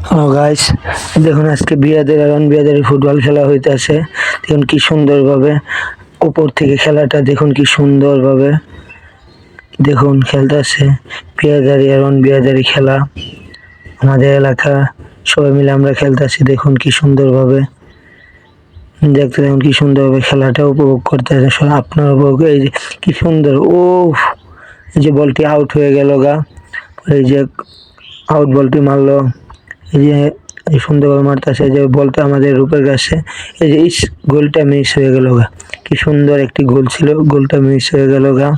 Hello guys দেখুন, আজকে বিয়াদের আর বিয়াদের football খেলা হইতেছে। দেখুন কি সুন্দরভাবে উপর থেকে খেলাটা দেখুন কি সুন্দরভাবে। দেখুন, খেলতেছে বিয়াদারি আর বিয়াদারি খেলা। আমাদের এলাকা, সবাই মিলে আমরা খেলতেছি, দেখুন কি সুন্দরভাবে। দেখতে দেখুন কি সুন্দরভাবে খেলাটা উপভোগ করতেছে। আপনার উপভোগ, এই যে কি সুন্দর ও এই যে বলটি আউট হয়ে গেল গা। এই যে আউট বলটি মারলো। এই যে এই সুন্দরভাবে মারতেছে যে বলটা আমাদের রূপের কাছে এই যে ইস, গোলটা মিস হয়ে গেল গা। কি সুন্দর একটি গোল ছিল, গোলটা মিস হয়ে গেল গা।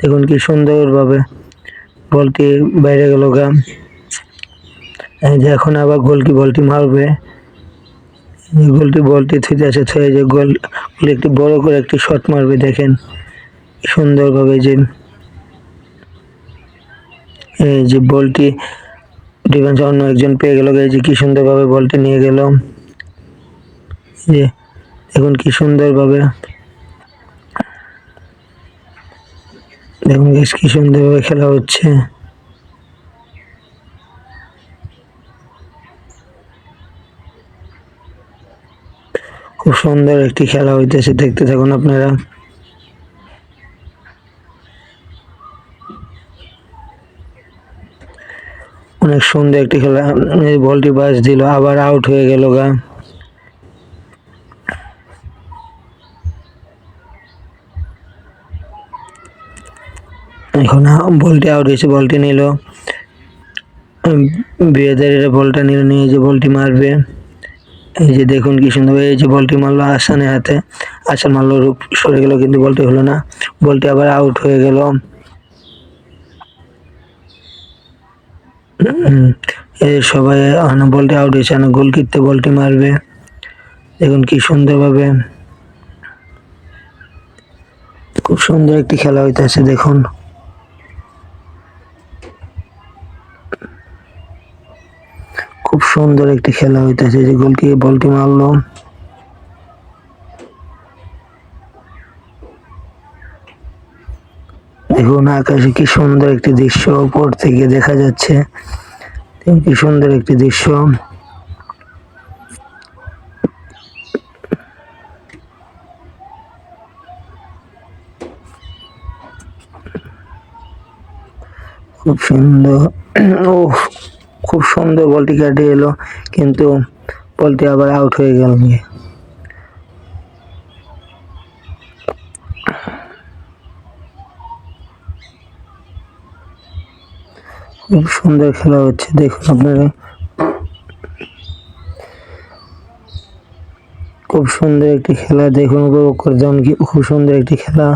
দেখুন কি সুন্দরভাবে বলটি বাইরে গেল গা। এই যে এখন আবার গোল কি বলটি মারবে। গোলটি বলটি থুতে আছে, থুয়ে যে গোল একটি বড় করে একটি শট মারবে, দেখেন। সুন্দরভাবে যে এই যে বলটি ডিফেন্স অন্য একজন পেয়ে গেল এই যে কি সুন্দরভাবে বলটি নিয়ে গেল। যে, দেখুন কি সুন্দরভাবে। দেখুন বেশ কি সুন্দরভাবে খেলা হচ্ছে। খুব সুন্দর একটি খেলা হইতেছে, দেখতে থাকুন আপনারা। অনেক সুন্দর একটি খেলা বলটি বাস দিল, আবার আউট হয়ে গেল গা। এখন বলটি আউট হয়েছে, বলটি নিল। বিয়েদারিরা বলটা নিল, নিয়ে যে বলটি মারবে। এই যে দেখুন কি সুন্দর, এই যে বলটি মারলো আসানের হাতে। আসান মারলো, রূপ সরে গেল, কিন্তু বলটি হলো না। বলটি আবার আউট হয়ে গেল হুম, এই সবাই আনা বলটি আউট হয়েছে আনা গোল কিনতে বলটি মারবে। দেখুন কি সুন্দরভাবে খুব সুন্দর একটি খেলা হইতেছে, দেখুন। খুব সুন্দর একটি খেলা হইতেছে যে গোলকি বলটি মারলো। দেখুন আকাশে কি সুন্দর একটি দৃশ্য উপর থেকে দেখা যাচ্ছে? কি সুন্দর একটি দৃশ্য। খুব সুন্দর। ও খুব সুন্দর বলটি কাটিয়ে এলো, কিন্তু বলটি আবার আউট হয়ে গেল খুব সুন্দর খেলা হচ্ছে, দেখুন আপনারা। খুব সুন্দর একটি খেলা, দেখুন উপভোগ করে যেমন কি খুব সুন্দর একটি খেলা।